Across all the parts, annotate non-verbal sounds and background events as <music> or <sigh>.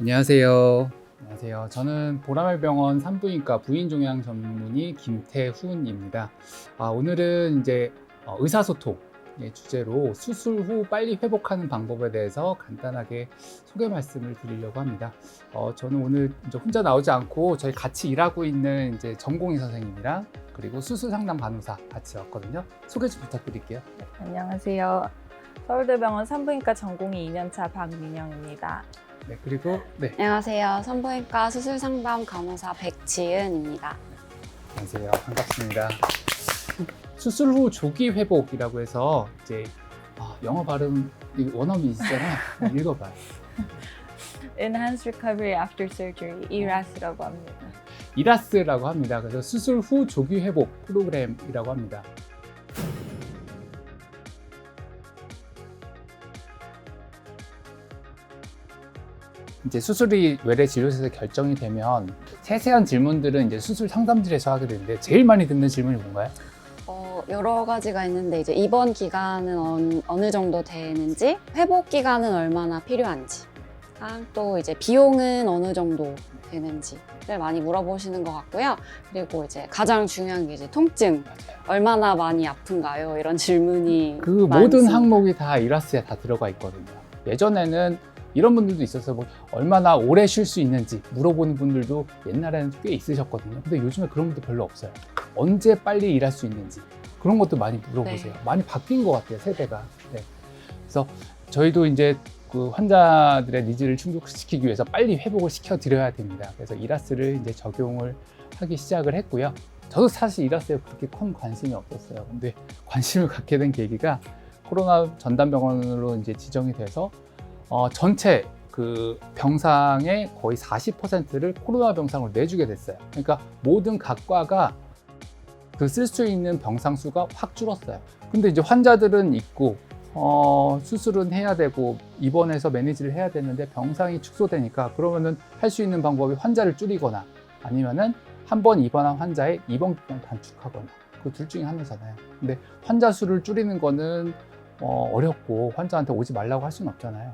안녕하세요. 안녕하세요. 저는 보라말병원 산부인과 부인종양 전문의 김태훈입니다. 아, 오늘은 이제 어, 의사소통의 주제로 수술 후 빨리 회복하는 방법에 대해서 간단하게 소개 말씀을 드리려고 합니다. 어, 저는 오늘 혼자 나오지 않고 저희 같이 일하고 있는 이제 전공의 선생님이랑 그리고 수술 상담 간호사 같이 왔거든요. 소개 좀 부탁드릴게요. 안녕하세요. 서울대병원 산부인과 전공의 2년차 박민영입니다. 네, 그리고 네, 안녕하세요. 산부인과 수술상담 간호사 백지은입니다. 안녕하세요. 반갑습니다. 수술 후 조기 회복이라고 해서 이제 아, 영어 발음 이 원어민 있잖아요. 읽어봐요. <laughs> Enhanced Recovery After Surgery, ERAS라고 합니다. 이라스라고 합니다. 그래서 수술 후 조기 회복 프로그램이라고 합니다. 이제 수술이 외래 진료소에서 결정이 되면 세세한 질문들은 이제 수술 상담실에서 하게 되는데 제일 많이 듣는 질문이 뭔가요? 어, 여러 가지가 있는데 이제 입원 기간은 어느, 어느 정도 되는지, 회복 기간은 얼마나 필요한지, 아, 또 이제 비용은 어느 정도 되는지를 많이 물어보시는 것 같고요. 그리고 이제 가장 중요한 게 이제 통증, 얼마나 많이 아픈가요? 이런 질문이 그 모든 많습니다. 항목이 다 이라스에 다 들어가 있거든요. 예전에는 이런 분들도 있어서 뭐 얼마나 오래 쉴 수 있는지 물어보는 분들도 옛날에는 꽤 있으셨거든요. 근데 요즘에 그런 분들 별로 없어요. 언제 빨리 일할 수 있는지 그런 것도 많이 물어보세요. 네. 많이 바뀐 것 같아요, 세대가. 네. 그래서 저희도 이제 그 환자들의 니즈를 충족시키기 위해서 빨리 회복을 시켜 드려야 됩니다. 그래서 이라스를 이제 적용을 하기 시작을 했고요. 저도 사실 이라스에 그렇게 큰 관심이 없었어요. 근데 관심을 갖게 된 계기가 코로나 전담병원으로 이제 지정이 돼서 어, 전체 그 병상의 거의 40%를 코로나 병상으로 내주게 됐어요. 그러니까 모든 각과가 그 쓸 수 있는 병상 수가 확 줄었어요. 근데 이제 환자들은 있고 어, 수술은 해야 되고 입원해서 매니지를 해야 되는데 병상이 축소되니까 그러면은 할 수 있는 방법이 환자를 줄이거나 아니면은 한 번 입원한 환자의 입원 기간 단축하거나 그 둘 중에 하나잖아요. 근데 환자 수를 줄이는 거는 어, 어렵고 환자한테 오지 말라고 할 수는 없잖아요.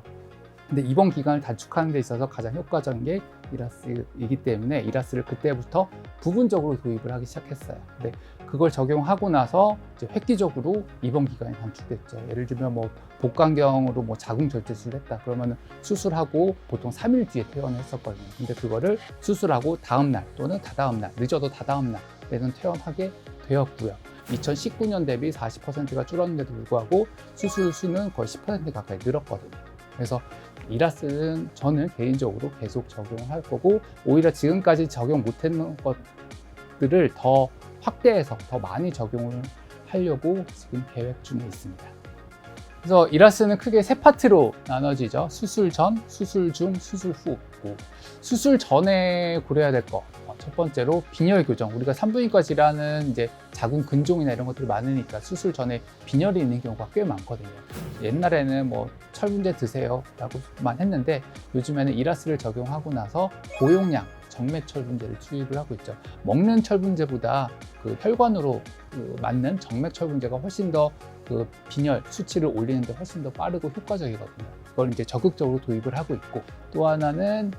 근데 입원 기간을 단축하는 데 있어서 가장 효과적인 게 이라스이기 때문에 이라스를 그때부터 부분적으로 도입을 하기 시작했어요. 근데 그걸 적용하고 나서 이제 획기적으로 입원 기간이 단축됐죠. 예를 들면 뭐 복강경으로 뭐 자궁 절제술을 했다 그러면 수술하고 보통 3일 뒤에 퇴원을 했었거든요. 근데 그거를 수술하고 다음 날 또는 다다음 날 늦어도 다다음 날에는 퇴원하게 되었고요. 2019년 대비 40%가 줄었는데도 불구하고 수술 수는 거의 10% 가까이 늘었거든요. 그래서 이라스는 저는 개인적으로 계속 적용을 할 거고 오히려 지금까지 적용 못했는 것들을 더 확대해서 더 많이 적용을 하려고 지금 계획 중에 있습니다. 그래서 이라스는 크게 세 파트로 나눠지죠. 수술 전, 수술 중, 수술 후. 수술 전에 고려해야 될 거. 어, 첫 번째로 빈혈 교정. 우리가 산부인과 질환은 이제 자궁 근종이나 이런 것들이 많으니까 수술 전에 빈혈이 있는 경우가 꽤 많거든요. 옛날에는 뭐 철분제 드세요 라고만 했는데 요즘에는 이라스를 적용하고 나서 고용량 정맥 철분제를 투입을 하고 있죠. 먹는 철분제보다 그 혈관으로 그 맞는 정맥 철분제가 훨씬 더 그 빈혈 수치를 올리는데 훨씬 더 빠르고 효과적이거든요. 그걸 이제 적극적으로 도입을 하고 있고 또 하나는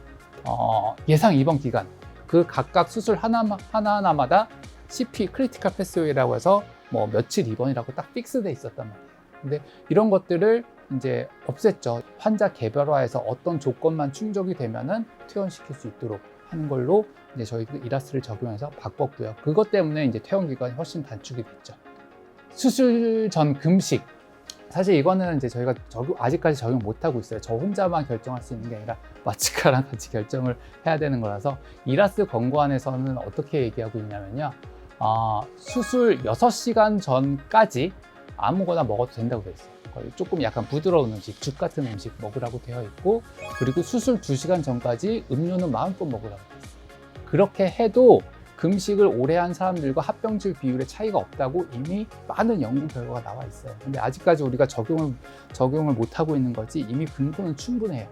어, 예상 입원 기간 그 각각 수술 하나 하나하나마다 CP 크리티컬 패스웨이라고 해서 뭐 며칠 입원이라고 딱 픽스돼 있었단 말이에요. 근데 이런 것들을 이제 없앴죠. 환자 개별화해서 어떤 조건만 충족이 되면은 퇴원시킬 수 있도록 하는 걸로 이제 저희 이라스를 적용해서 바꿨고요. 그것 때문에 이제 퇴원 기간이 훨씬 단축이 됐죠. 수술 전 금식. 사실 이거는 이제 저희가 적용, 아직까지 적용 못 하고 있어요. 저 혼자만 결정할 수 있는 게 아니라 <laughs> 마치카랑 같이 결정을 해야 되는 거라서 이라스 권고안에서는 어떻게 얘기하고 있냐면요. 아, 수술 6시간 전까지 아무거나 먹어도 된다고 되어 있어요. 조금 약간 부드러운 음식, 죽 같은 음식 먹으라고 되어 있고, 그리고 수술 2시간 전까지 음료는 마음껏 먹으라고 되어 있어요. 그렇게 해도 금식을 오래 한 사람들과 합병질 비율의 차이가 없다고 이미 많은 연구 결과가 나와 있어요. 근데 아직까지 우리가 적용을, 적용을 못하고 있는 거지 이미 근거는 충분해요.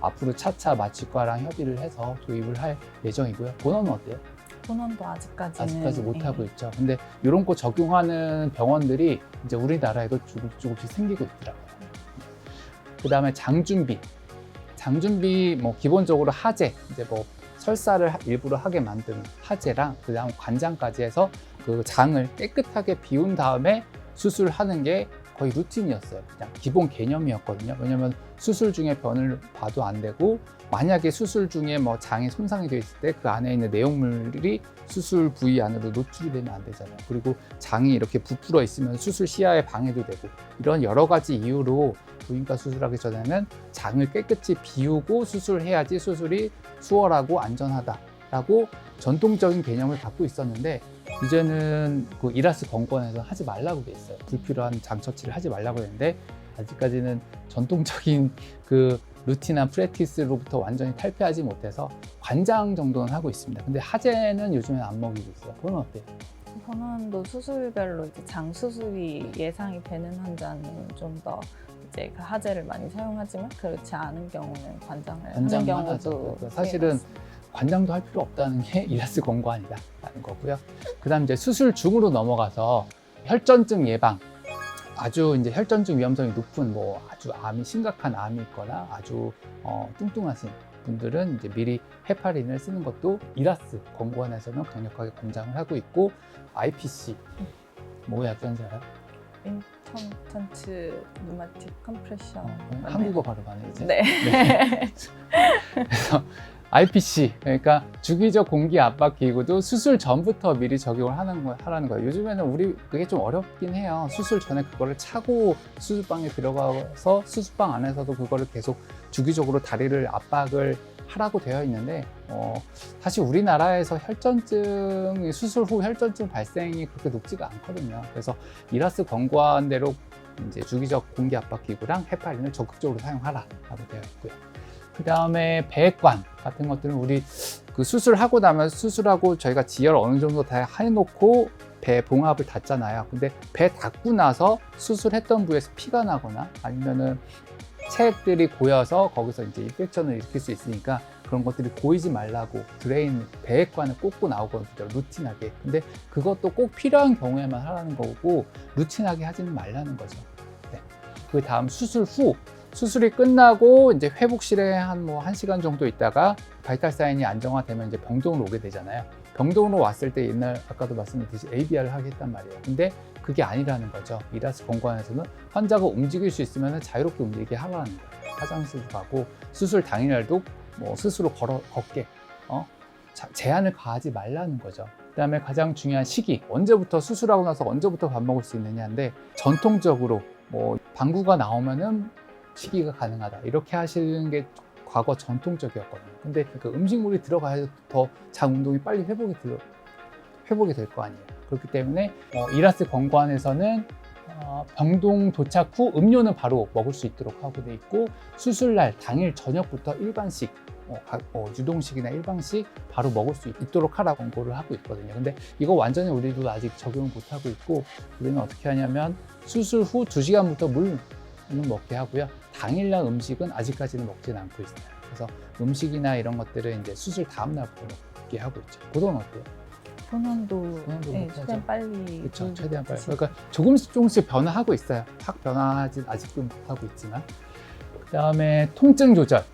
앞으로 차차 마취과랑 협의를 해서 도입을 할 예정이고요. 본원은 어때요? 본원도 아직까지는 아직까지 못 예. 하고 있죠. 근데 이런 거 적용하는 병원들이 이제 우리나라에도 조금 조금씩 생기고 있더라고요. 그 다음에 장 준비. 장준비 뭐 기본적으로 하재 이제 뭐 설사를 하- 일부러 하게 만든 하재랑 그 다음 관장까지 해서 그 장을 깨끗하게 비운 다음에 수술하는 게 거의 루틴이었어요. 그냥 기본 개념이었거든요. 왜냐면 수술 중에 변을 봐도 안 되고 만약에 수술 중에 뭐 장이 손상이 되어 있을 때 그 안에 있는 내용물이 수술 부위 안으로 노출이 되면 안 되잖아요. 그리고 장이 이렇게 부풀어 있으면 수술 시야에 방해도 되고 이런 여러 가지 이유로 부인과 수술하기 전에는 장을 깨끗이 비우고 수술해야지 수술이 수월하고 안전하다라고 전통적인 개념을 갖고 있었는데 이제는 그 이라스 건권에서 하지 말라고 돼 있어요. 불필요한 장 처치를 하지 말라고 했는데 아직까지는 전통적인 그 루틴한 프랙티스로부터 완전히 탈피하지 못해서 관장 정도는 하고 있습니다. 근데 하재는 요즘엔 안 먹이고 있어요. 그건 어때요? 본원도 수술별로 이제 장 수술이 예상이 되는 환자는 좀 더 이제 그 하재를 많이 사용하지만 그렇지 않은 경우는 관장을 하는 하죠. 경우도 그래서 사실은 네, 관장도 할 필요 없다는 게 <laughs> 이라스 권고안이다라는 거고요. 그다음 이제 수술 중으로 넘어가서 혈전증 예방. 아주 이제 혈전증 위험성이 높은 뭐 아주 암이 심각한 암이 있거나 아주 어, 뚱뚱하신 분들은 이제 미리 헤파린을 쓰는 것도 이라스 권고안에서는 강력하게 권장을 하고 있고 IPC 뭐 약자인지 알아요? 인턴턴트 누마틱 컴프레션 어, 한국어 발음하네 이제. 네. <laughs> 그래서 IPC 그러니까 주기적 공기 압박 기구도 수술 전부터 미리 적용을 하는 거 하라는 거예요. 요즘에는 우리 그게 좀 어렵긴 해요. 수술 전에 그거를 차고 수술방에 들어가서 수술방 안에서도 그거를 계속 주기적으로 다리를 압박을 하라고 되어 있는데 어, 사실 우리나라에서 혈전증 수술 후 혈전증 발생이 그렇게 높지가 않거든요. 그래서 이라스 권고한 대로 이제 주기적 공기 압박 기구랑 헤파린을 적극적으로 사용하라라고 되어 있고요. 그 다음에 배관 같은 것들은 우리 그 수술하고 나면 수술하고 저희가 지혈 어느 정도 다 해놓고 배 봉합을 닫잖아요. 근데 배 닫고 나서 수술했던 부위에서 피가 나거나 아니면은 체액들이 고여서 거기서 이제 인펙션을 일으킬 수 있으니까 그런 것들이 고이지 말라고 드레인 배액관을 꽂고 나오거든요 루틴하게 근데 그것도 꼭 필요한 경우에만 하라는 거고 루틴하게 하지는 말라는 거죠 네. 그 다음 수술 후 수술이 끝나고 이제 회복실에 한 뭐 한 시간 정도 있다가 바이탈 사인이 안정화되면 이제 병동으로 오게 되잖아요. 병동으로 왔을 때 옛날 아까도 말씀드렸듯이 ABR을 하게 했단 말이에요. 근데 그게 아니라는 거죠. 이라스 건강에서는 환자가 움직일 수 있으면 자유롭게 움직이게 하라는 거예요. 화장실도 가고 수술 당일날도 뭐 스스로 걸어 걷게 어? 자- 제한을 가하지 말라는 거죠. 그다음에 가장 중요한 시기 언제부터 수술하고 나서 언제부터 밥 먹을 수 있느냐인데 전통적으로 뭐 방구가 나오면은 시기가 가능하다 이렇게 하시는 게 과거 전통적이었거든요. 근데 그 음식물이 들어가야 더 장 운동이 빨리 회복이 들어 회복이 될 거 아니에요. 그렇기 때문에 어, 이라스 건관에서는 어, 병동 도착 후 음료는 바로 먹을 수 있도록 하고 돼 있고 수술날 당일 저녁부터 일반식 어, 가- 어, 유동식이나 일반식 바로 먹을 수 있도록 하라고 권고를 하고 있거든요. 근데 이거 완전히 우리도 아직 적용을 못 하고 있고 우리는 어떻게 하냐면 수술 후 2시간부터 물 은 먹게 하고요. 당일날 음식은 아직까지는 먹지는 않고 있어요. 그래서 음식이나 이런 것들은 이제 수술 다음 날부터 먹게 하고 있죠. 그건 어때요? 본원도 네, 최대한. 빨리 그렇죠. 음, 최대한 빨리. 그치. 그러니까 조금씩 조금씩 변화하고 있어요. 확 변화하지 아직도 못하고 있지만. 그다음에 통증 조절.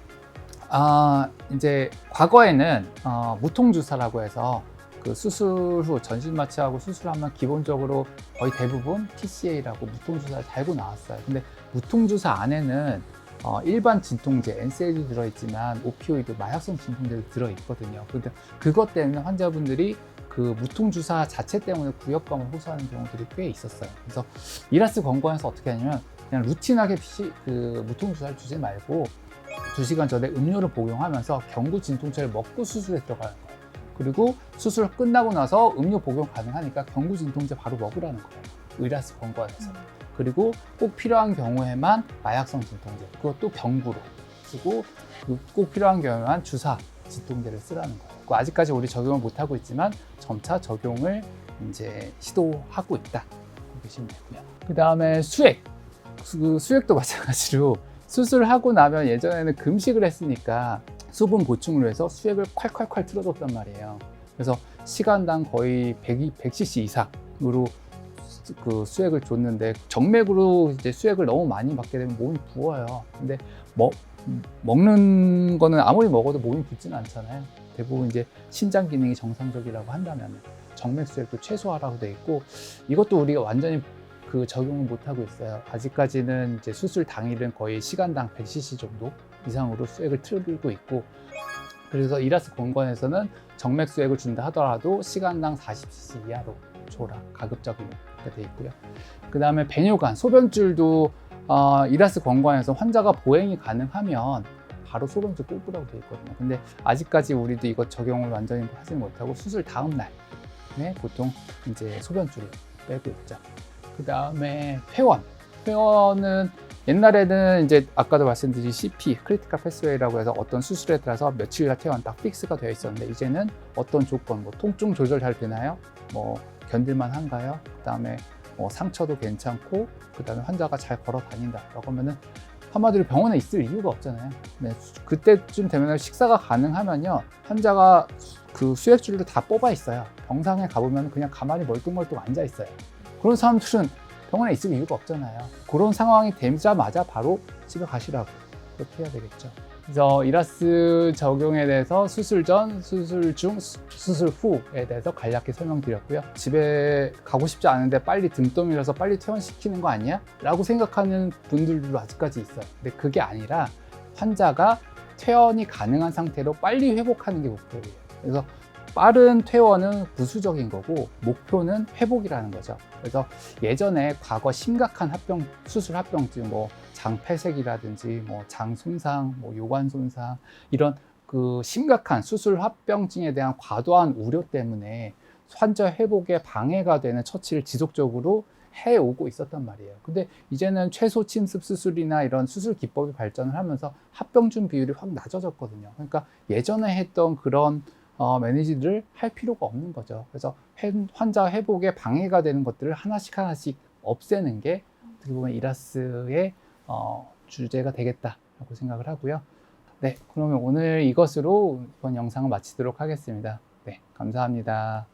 아 이제 과거에는 어, 무통 주사라고 해서 그 수술 후 전신 마취하고 수술하면 기본적으로 거의 대부분 TCA라고 무통 주사를 달고 나왔어요. 근데 무통 주사 안에는 어, 일반 진통제, NSAID도 들어있지만 오피오이드, 마약성 진통제도 들어있거든요. 근데 그것 때문에 환자분들이 그 무통 주사 자체 때문에 구역감을 호소하는 경우들이 꽤 있었어요. 그래서 이라스 건강에서 어떻게 하냐면 그냥 루틴하게 피, 그 무통 주사를 주지 말고 두 시간 전에 음료를 복용하면서 경구 진통제를 먹고 수술에 들어가는 거예요. 그리고 수술 끝나고 나서 음료 복용 가능하니까 경구 진통제 바로 먹으라는 거예요. 의라스 건강에서. 그리고 꼭 필요한 경우에만 마약성 진통제, 그것도 경구로 쓰고 그꼭 필요한 경우에만 주사 진통제를 쓰라는 거예요. 그 아직까지 우리 적용을 못 하고 있지만 점차 적용을 이제 시도하고 있다. 보시면 되고요. 그 다음에 수액, 그 수액도 <laughs> 마찬가지로 수술하고 나면 예전에는 금식을 했으니까 수분 보충을 위해서 수액을 콸콸콸 틀어줬단 말이에요. 그래서 시간당 거의 100, 100cc 이상으로 수- 그 수액을 줬는데 정맥으로 이제 수액을 너무 많이 받게 되면 몸이 부어요. 근데 뭐 음, 먹는 거는 아무리 먹어도 몸이 붓지는 않잖아요. 대부분 이제 신장 기능이 정상적이라고 한다면 정맥 수액도 최소화라고 돼 있고 이것도 우리가 완전히 그 적용을 못 하고 있어요. 아직까지는 이제 수술 당일은 거의 시간당 100cc 정도 이상으로 수액을 틀고 있고 그래서 이라스 공관에서는 정맥 수액을 준다 하더라도 시간당 40cc 이하로 줘라 가급적이면 이렇게 돼 있고요. 그 다음에 배뇨관 소변줄도 어, 이라스 권관에서 환자가 보행이 가능하면 바로 소변줄 뚫으라고 돼 있거든요. 근데 아직까지 우리도 이거 적용을 완전히 하지 못하고 수술 다음 날에 보통 이제 소변줄을 빼고 있죠. 그 다음에 회원. 회원은 옛날에는 이제 아까도 말씀드린 CP, 크리티컬 패스웨이라고 해서 어떤 수술에 따라서 며칠간 퇴원 딱 픽스가 되어 있었는데 이제는 어떤 조건, 뭐 통증 조절 잘 되나요? 뭐 견딜만 한가요? 그 다음에 뭐 상처도 괜찮고 그 다음에 환자가 잘 걸어 다닌다라고 하면은 한마디로 병원에 있을 이유가 없잖아요. 네, 그때쯤 되면 식사가 가능하면요 환자가 그 수액줄을 다 뽑아 있어요. 병상에 가보면 그냥 가만히 멀뚱멀뚱 앉아 있어요. 그런 사람들은 병원에 있을 이유가 없잖아요. 그런 상황이 되자마자 바로 집에 가시라고 그렇게 해야 되겠죠. 그래서 이라스 적용에 대해서 수술 전, 수술 중, 수- 수술 후에 대해서 간략히 설명드렸고요. 집에 가고 싶지 않은데 빨리 등 떠밀어서 빨리 퇴원시키는 거 아니야? 라고 생각하는 분들도 아직까지 있어요. 근데 그게 아니라 환자가 퇴원이 가능한 상태로 빨리 회복하는 게 목표예요. 그래서 빠른 퇴원은 부수적인 거고 목표는 회복이라는 거죠. 그래서 예전에 과거 심각한 합병 수술 합병증 뭐 장폐색이라든지 뭐 장 손상, 뭐 요관 손상 이런 그 심각한 수술 합병증에 대한 과도한 우려 때문에 환자 회복에 방해가 되는 처치를 지속적으로 해오고 있었단 말이에요. 근데 이제는 최소 침습 수술이나 이런 수술 기법이 발전을 하면서 합병증 비율이 확 낮아졌거든요. 그러니까 예전에 했던 그런 어, 매니지를 할 필요가 없는 거죠. 그래서 회- 환자 회복에 방해가 되는 것들을 하나씩 하나씩 없애는 게 어떻게 보면 이라스의 어, 주제가 되겠다라고 생각을 하고요. 네, 그러면 오늘 이것으로 이번 영상을 마치도록 하겠습니다. 네, 감사합니다.